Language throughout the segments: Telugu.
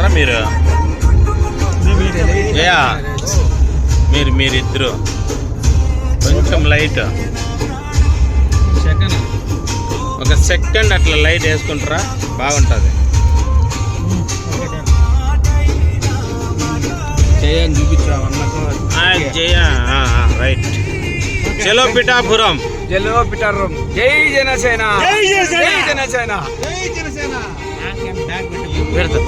వేసుకుంటారా మీరు? జయా మీరు మీరిద్దరు. కొంచెం లైట్. సెకండ్. ఒక సెకండ్ అట్లా లైట్ వేసుకుంటారా? బాగుంటుంది. చేయని చూపించాం రైట్. చలో పిఠాపురం. జలో పిటారం జై జనసేన. జై జనసేన! జై జనసేన. పెడతా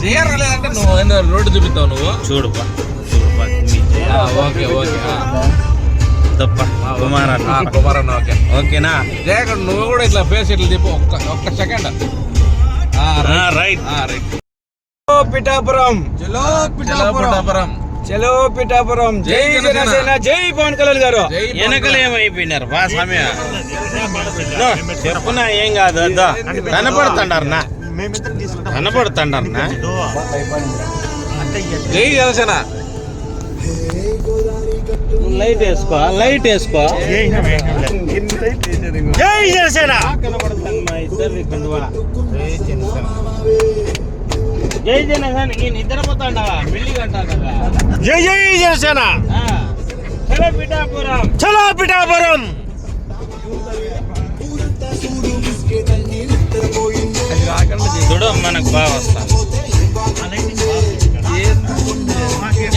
చేయరు లేదంటే నువ్వు ఏందో రోడ్డు చూపిస్తావు నువ్వు. చూడుపా ఓకే ఓకే తప్ప. కుమారన్న. ఓకే. ఓకేనా? జయకర్ నువ్వు కూడా ఇట్లా ఫేస్ ఇట్లా తిప్పు. ఒక్క ఒక్క సెకండ్ ఆ, రైట్ రైట్ పిఠాపురం చలో పిఠాపురం చలో పిఠాపురం జై జనసేన. జై పవన్ కళ్యాణ్ గారు. వెనకలు ఏమైపోయినారు బా నో, చెప్పునా ఏం కాదు అద్దో కనపడుతుండారనా మేమిద్దరం తీసుకుంటాం. కనపడుతుండారనా జై జనసేన. లైట్ వేసుకో లైట్ వేసుకో. జై జనసేన మా ఇద్దరి జై జనసేన ఈ నిద్రపోతాండవా జై జై జనసేన. చలో పిఠాపురం. చలో పిఠాపురం. చూడు మనకు బాగా వస్తాను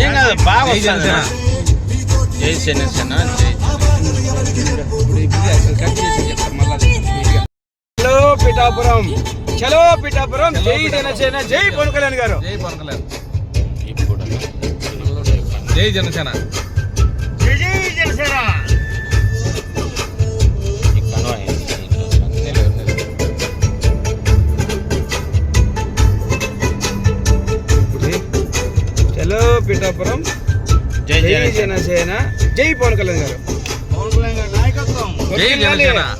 ఏం కాదు బాగా జై వస్తాను జనసేన. జై చలో పిఠాపురం చలో పిఠాపురం జై జనసేన జై పవన్ కళ్యాణ్ గారు. జై పవన్ కళ్యాణ్. జై జనసేన. పిఠాపురం జై జనసేన. జై పవన్ కళ్యాణ్ గారు. పవన్ కళ్యాణ్ గారి నాయకత్వం. జై జనసేన.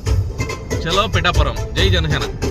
చలో పిఠాపురం. జై జనసేన.